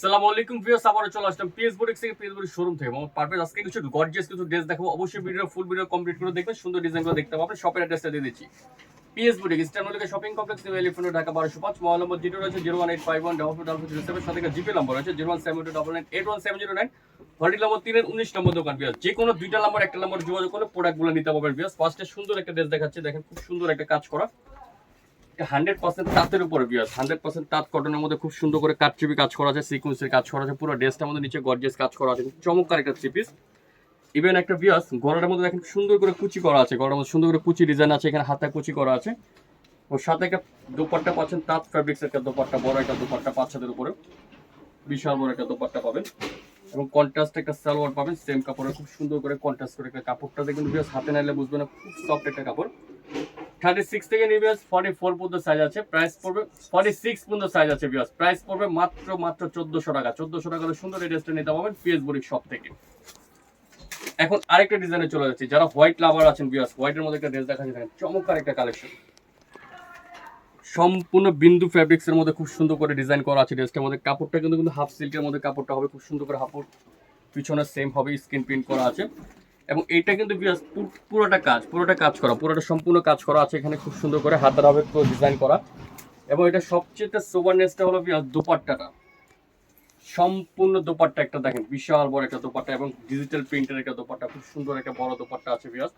সালামু আলাইকুম প্রিয় সাবারে চলে আসলাম পিএস বুটিক্স থেকে পিএস বুটিক শোরুম থেকে। আমার পারফেক্ট আজকে কিছু গর্জিয়াস কিছু ড্রেস দেখাবো। অবশ্যই ভিডিও ফুল ভিডিও কমপ্লিট করে দেখবেন, সুন্দর ডিজাইনগুলো দেখতে পাবেন। শপের অ্যাড্রেসটা দিয়ে দিচ্ছি। PS boutique eastern shopping complex elephant Dhaka বারোশো পাঁচ মোবাইল নম্বর জিরো রয়েছে zero one eight five one double four double zero seven সাথে জিপে নম্বর রয়েছে zero one seven two double nine eight one seven zero nine hotel number তিনের উনিশ নম্বর দোকান বিয়াস যে কোনো দুইটা নম্বর একটা নম্বর যোগাযোগ করে প্রোডাক্টগুলো নিতে পারবেন বিয়াস ফার্স্টে সুন্দর একটা ড্রেস দেখাচ্ছে, দেখেন, খুব সুন্দর একটা কাজ করা। হান্ড্রেড পার্সেন্ট তাঁতের উপরে বিয়াস হান্ড্রেড পার্সেন্ট তাঁত কটনের মধ্যে খুব সুন্দর করে কাটচুপি কাজ করা আছে সিকুয়েন্সের কাজ করা আছে, পুরো ড্রেসটার মধ্যে নিচে গর্জিয়াস কাজ করা আছে চমৎকার একটা থ্রি পিস ইভেন একটা বিয়াস গলার মধ্যে দেখেন সুন্দর করে কুচি করা আছে, গলার মধ্যে সুন্দর করে কুচি ডিজাইন আছে, এখানে হাতে কুচি করা আছে। ওর সাথে একটা দোপাট্টা পাচ্ছেন তাঁত ফ্যাব্রিক্স একটা দোপাট্টা, বড় একটা দোপাট্টা বাচ্চাদের উপরে। বিশাল বড় একটা দোপাট্টা পাবেন। এবং কন্ট্রাস্ট একটা সালোয়ার পাবেন সেম কাপড়ে, খুব সুন্দর করে কন্ট্রাস্ট করে একটা কাপড়টা দেখবেন বিয়াস হাতে নাইলে বুঝবেন খুব সফট একটা কাপড়। থার্টি সিক্স থেকে নিবে ফর্টি ফোর পর্যন্ত সাইজ আছে প্রাইস পড়বে ফর্টি সিক্স পর্যন্ত সাইজ আছে বিয়াস প্রাইস পড়বে মাত্র মাত্র চোদ্দশো টাকা চোদ্দশো টাকা সুন্দর এই ড্রেসটা নিতে পারবেন পিএস বড়ি শপ থেকে। এখন আরেকটা ডিজাইনে চলে যাচ্ছে, যারা হোয়াইট লাভার আছেন বিয়াস হোয়াইটের মধ্যে একটা ড্রেস দেখা যাচ্ছে চমৎকার একটা কালেকশন সম্পূর্ণ বিন্দু ফ্যাব্রিক্স এর মধ্যে খুব সুন্দর করে ডিজাইন করা আছে ড্রেসটার মধ্যে। কাপড়টা কিন্তু কিন্তু হাফ সিল্কের মধ্যে কাপড়টা হবে, খুব সুন্দর করে হাফ, পিছনে সেম হবে স্ক্রিন প্রিন্ট করা আছে। এবং এটা কিন্তু পুরোটা কাজ পুরোটা কাজ করা, পুরোটা সম্পূর্ণ কাজ করা আছে এখানে খুব সুন্দর করে, হাতের হবে পুরো ডিজাইন করা। এবং এটা সবচেয়ে সোভারনেসটা হলো বিয়াস দোপাট্টাটা। সম্পূর্ণ দোপাট্টা একটা দেখেন, বিশাল বড় একটা দোপাট্টা এবং ডিজিটাল প্রিন্টের একটা দোপাট্টা, খুব সুন্দর একটা বড় দোপাট্টা আছে বিয়াস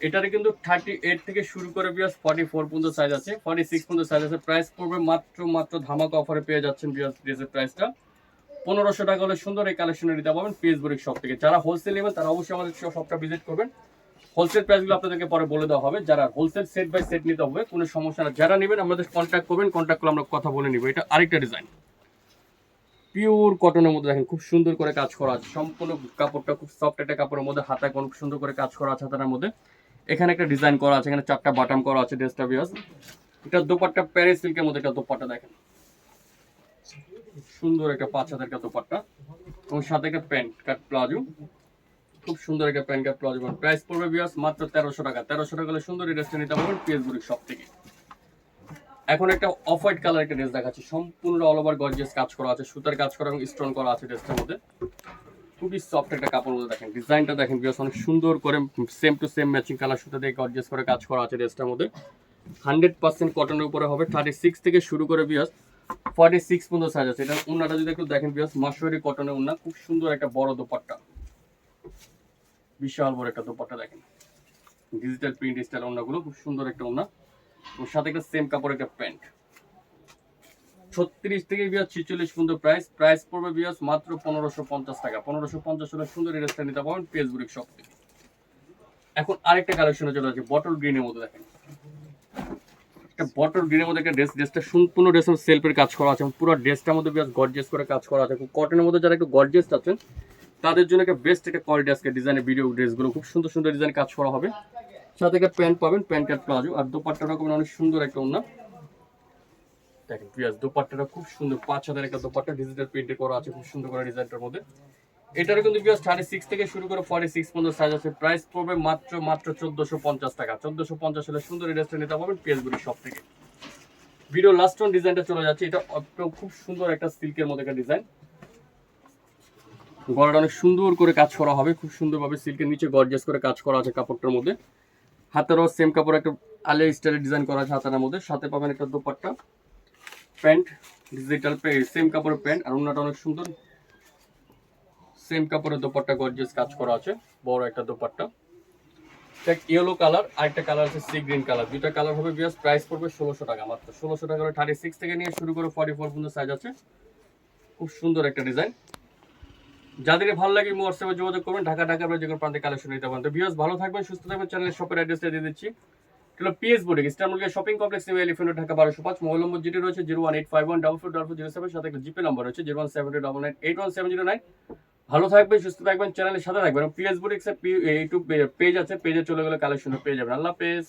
এটারে কিন্তু থার্টি এইট থেকে শুরু করে বিয়াস ফর্টি ফোর পর্যন্ত সাইজ আছে ফর্টি সিক্স পর্যন্ত সাইজ আছে। প্রাইস পড়বে মাত্র মাত্র ধামাকা অফারে পেয়ে যাচ্ছেন বিয়াস ড্রেসের প্রাইসটা পনেরোশো টাকা হলে সুন্দর এই কালেকশনে নিতে পারবেন পিএস শপ থেকে। যারা হোলসেল নেবেন, তারা অবশ্যই আমাদের শপটা ভিজিট করবেন। হোলসেল প্রাইসগুলো আপনাদেরকে পরে বলে দেওয়া হবে। যারা হোলসেল সেট বাই সেট নিতে হবে, কোনো সমস্যা না। যারা নেবেন, আমাদের কন্ট্যাক্ট করবেন। কন্ট্যাক্ট করে আমরা কথা বলে নিব। এটা আরেকটা ডিজাইন পিওর কটনের মধ্যে দেখেন, খুব সুন্দর করে কাজ করা আছে। সম্পূর্ণ কাপড়টা খুব সফট একটা কাপড়ের মধ্যে, হাতায় খুব সুন্দর করে কাজ করা আছে হাতার মধ্যে। এখানে একটা ডিজাইন করা আছে, এখানে চারটা বাটাম করা আছে ড্রেসটা বিয়াস। এটা দোপাট্টা প্যারিস সিল্কের মধ্যে, এটা দোপাট্টা দেখেন। সুন্দর একটা পাঁচ হাজার একটা দোপাট্টা এবং সাথে একটা প্যান্ট কাট প্লাজো। খুব সুন্দর একটা প্যান্ট কাট প্লাজো প্রাইস পড়বে বিয়াস মাত্র তেরোশো টাকা। তেরোশো টাকা হলে সুন্দর ড্রেসটা নিতে পারবেন পিএস বুড়ির সব থেকে। এখন একটা অফ হোয়াইট কালার একটা ড্রেস দেখাচ্ছি। সম্পূর্ণ অল ওভার গর্জিয়াস কাজ করা আছে, সুতার কাজ করা এবং স্টোন করা আছে ড্রেসটার মধ্যে। খুবই সফট একটা কাপড় মধ্যে দেখেন। ডিজাইনটা দেখেন বিয়াস অনেক সুন্দর করে same to same matching colour সুতা দিয়ে গর্জিয়াস করে কাজ করা আছে ড্রেসটার মধ্যে। হান্ড্রেড পার্সেন্ট কটনের উপরে হবে। থার্টি সিক্স থেকে শুরু করে বিয়াস ফর্টি সিক্স পর্যন্ত সাইজ আছে। এটা উন্নাটা যদি একটু দেখেন মাসুরি কটনের উন্না, খুব সুন্দর একটা বড় দোপাট্টা। বিশাল বড় একটা দোপাট্টা দেখেন। ডিজিটাল প্রিন্ট স্টাইল খুব সুন্দর একটা উন্না। ওর সাথে একটা সেম কাপড় একটা প্যান্ট। ছত্রিশ থেকে বিয়াস ছিচল্লিশ পর্যন্ত প্রাইস প্রাইস পড়বে বিয়াস মাত্র পনেরোশো পঞ্চাশ টাকা। পনেরোশো পঞ্চাশ সুন্দর ড্রেসটা নিতে পারবেন ফেসবুক শপ থেকে। এখন আরেকটা কালেকশনে চলে আছে বটল গ্রিনের মধ্যে দেখেন। একটা বটল গ্রিনের মধ্যে একটা ড্রেস ড্রেসটা সম্পূর্ণ ড্রেসের সেলফের কাজ করা আছে পুরো ড্রেসটার মধ্যে বেশ গর্জিয়াস করে কাজ করা আছে। কটনের মধ্যে যারা একটু গর্জিয়াস আছেন, তাদের জন্য একটা বেস্ট একটা কোয়ালিটি আজকে ডিজাইনের ভিডিও ড্রেসগুলো খুব সুন্দর সুন্দর ডিজাইন কাজ করা হবে। সাথে একটা প্যান্ট পাবেন প্যান্ট কাট প্লাজো, আর দোপাট্টাটা পাবেন অনেক সুন্দর একটা ওনা দেখেন পিয়াজ দোপাট্টাটা খুব সুন্দর, পাঁচ হাজার একটা দোপাট্টা ডিজিটাল প্রিন্টে করা আছে, খুব সুন্দর করে ডিজাইনটার মধ্যে। এটারও কিন্তু পিয়াজ থার্টি সিক্স থেকে শুরু করে ফর্টি সিক্স পর্যন্ত সাইজ আছে। প্রাইস পড়বে মাত্র মাত্র চোদ্দশো পঞ্চাশ টাকা। চোদ্দশো পঞ্চাশ হলে সুন্দর এই নিতে পারবেন পিএসগুলি সব থেকে। ভিডিও লাস্ট ওয়ান ডিজাইনটা চলে যাচ্ছে। এটা খুব সুন্দর একটা সিল্কের মধ্যে একটা ডিজাইন গলাটা অনেক সুন্দর করে কাজ করা হবে। খুব সুন্দরভাবে সিল্কের নিচে গর্জিয়াস করে কাজ করা আছে কাপড়টার মধ্যে। হাতেরও সেম কাপড় একটা আলে স্টাইলের ডিজাইন করা আছে হাতার মধ্যে। সাথে পাবেন একটা দোপাট্টা প্যান্ট ডিজিটাল সেম কাপড়ের প্যান্ট আর অন্যটা অনেক সুন্দর। সেম কাপড়ের দোপাট্টা গর্জিয়াস কাজ করা আছে, বড় একটা দোপাট্টা। ইয়েলো কালার আর একটা কালার আছে সি গ্রিন কালার দুইটা কালার হবে বিয়াস প্রাইস পড়বে ষোলোশো টাকা মাত্র। ষোলোশো টাকা হলে থার্টি সিক্স থেকে নিয়ে শুরু করে ফর্টি ফোর পর্যন্ত সাইজ আছে। খুব সুন্দর একটা ডিজাইন যাদের ভালো লাগে হোয়াটসঅ্যাপে যোগাযোগ করবেন, ঢাকা ঢাকা যে কোনো প্রান্তে কালেকশন নিতে পারেন। তো ভিউয়ার্স ভালো থাকবেন, সুস্থ থাকবেন চ্যানেলের শপের অ্যাড্রেসটা দিয়ে দিচ্ছি। হলো PS boarding eastern shopping complex new elephant Dhaka বারোশো পাঁচ। মোবাইল নম্বর যেটি রয়েছে zero one eight five one double four double four zero seven সাথে একটা জিপে নম্বর রয়েছে zero one seven double nine eight one seven zero nine ভালো থাকবেন, সুস্থ থাকবেন, চ্যানেলের সাথে থাকবেন। পিএস একটা ইউটিউব পেজ আছে, পেজে চলে গেলে কালেকশন পেয়ে যাবেন। আল্লাহ পেজ